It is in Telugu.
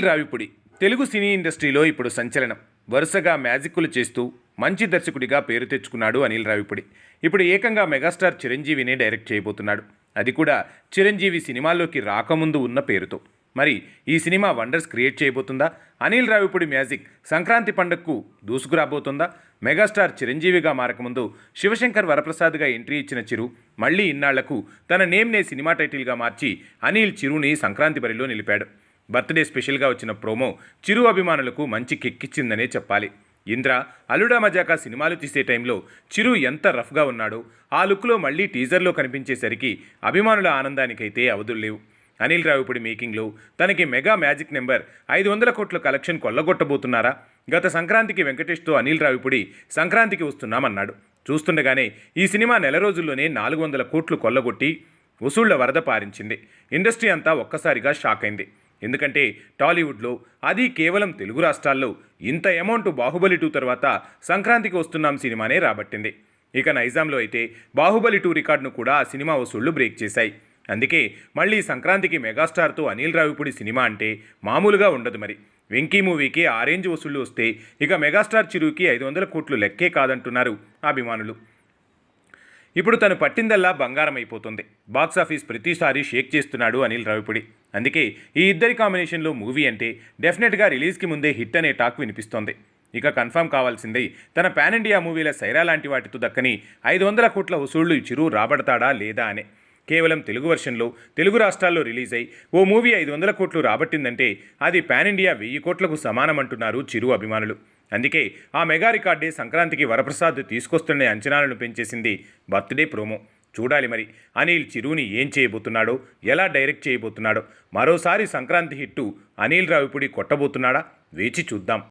అనిల్ రావిపుడి తెలుగు సినీ ఇండస్ట్రీలో ఇప్పుడు సంచలనం. వరుసగా మ్యాజిక్కులు చేస్తూ మంచి దర్శకుడిగా పేరు తెచ్చుకున్నాడు అనిల్ రావిపుడి. ఇప్పుడు ఏకంగా మెగాస్టార్ చిరంజీవినే డైరెక్ట్ చేయబోతున్నాడు. అది కూడా చిరంజీవి సినిమాల్లోకి రాకముందు ఉన్న పేరుతో. మరి ఈ సినిమా వండర్స్ క్రియేట్ చేయబోతుందా? అనిల్ రావిపుడి మ్యాజిక్ సంక్రాంతి పండగకు దూసుకురాబోతుందా? మెగాస్టార్ చిరంజీవిగా మారకముందు శివశంకర్ వరప్రసాద్గా ఎంట్రీ ఇచ్చిన చిరు మళ్ళీ ఇన్నాళ్ళకు తన నేమ్నే సినిమా టైటిల్గా మార్చి అనిల్ చిరుని సంక్రాంతి బరిలో నిలిపాడు. బర్త్డే స్పెషల్గా వచ్చిన ప్రోమో చిరు అభిమానులకు మంచి కిక్కిచ్చిందనే చెప్పాలి. ఇంద్ర అలుడా మజాకా సినిమాలు తీసే టైంలో చిరు ఎంత రఫ్గా ఉన్నాడో ఆ లుక్లో మళ్ళీ టీజర్లో కనిపించేసరికి అభిమానుల ఆనందానికైతే అవధులు లేవు. అనిల్ రావిపూడి మేకింగ్లో తనకి మెగా మ్యాజిక్ నెంబర్ ఐదు వందల కోట్ల కలెక్షన్ కొల్లగొట్టబోతున్నారా? గత సంక్రాంతికి వెంకటేష్తో అనిల్ రావిపూడి సంక్రాంతికి వస్తున్నామన్నాడు. చూస్తుండగానే ఈ సినిమా నెల రోజుల్లోనే నాలుగు వందల కోట్లు కొల్లగొట్టి వసూళ్ళ వరద పారించింది. ఇండస్ట్రీ అంతా ఒక్కసారిగా షాక్ అయింది ఎందుకంటే టాలీవుడ్లో అది కేవలం తెలుగు రాష్ట్రాల్లో ఇంత అమౌంట్ బాహుబలి టూ తర్వాత సంక్రాంతికి వస్తున్నాం సినిమానే రాబట్టింది. ఇక నైజాంలో అయితే బాహుబలి టూ రికార్డును కూడా ఆ సినిమా వసూళ్ళు బ్రేక్ చేశాయి. అందుకే మళ్ళీ సంక్రాంతికి మెగాస్టార్తో అనిల్ రావిపూడి సినిమా అంటే మామూలుగా ఉండదు మరి. వెంకీ మూవీకి ఆరేంజ్ వసూళ్ళు వస్తే ఇక మెగాస్టార్ చిరుకి ఐదు వందల కోట్లు లెక్కే కాదంటున్నారు అభిమానులు. ఇప్పుడు తను పట్టిందల్లా బంగారం అయిపోతుంది బాక్సాఫీస్ ప్రతిసారి షేక్ చేస్తున్నాడు అనిల్ రావిపూడి. అందుకే ఈ ఇద్దరి కాంబినేషన్లో మూవీ అంటే డెఫినెట్గా రిలీజ్కి ముందే హిట్ అనే టాక్ వినిపిస్తోంది. ఇక కన్ఫర్మ్ కావాల్సింది తన పాన్ ఇండియా మూవీల సైరా లాంటి వాటితో దక్కని ఐదు వందల కోట్ల వసూళ్ళు ఈ చిరు రాబడతాడా లేదా అనే. కేవలం తెలుగు వర్షన్లో తెలుగు రాష్ట్రాల్లో రిలీజ్ అయి ఓ మూవీ ఐదు వందల కోట్లు రాబట్టిందంటే అది పాన్ ఇండియా వెయ్యి కోట్లకు సమానమంటున్నారు చిరు అభిమానులు. అందుకే ఆ మెగా రికార్డే సంక్రాంతికి వరప్రసాద్ తీసుకొస్తున్న అంచనాలను పెంచేసింది బర్త్డే ప్రోమో. చూడాలి మరి. అనిల్ చిరుని ఏం చేయబోతున్నాడో ఎలా డైరెక్ట్ చేయబోతున్నాడో మరోసారి సంక్రాంతి హిట్టు అనిల్ రావిపుడి కొట్టబోతున్నాడా వేచి చూద్దాం.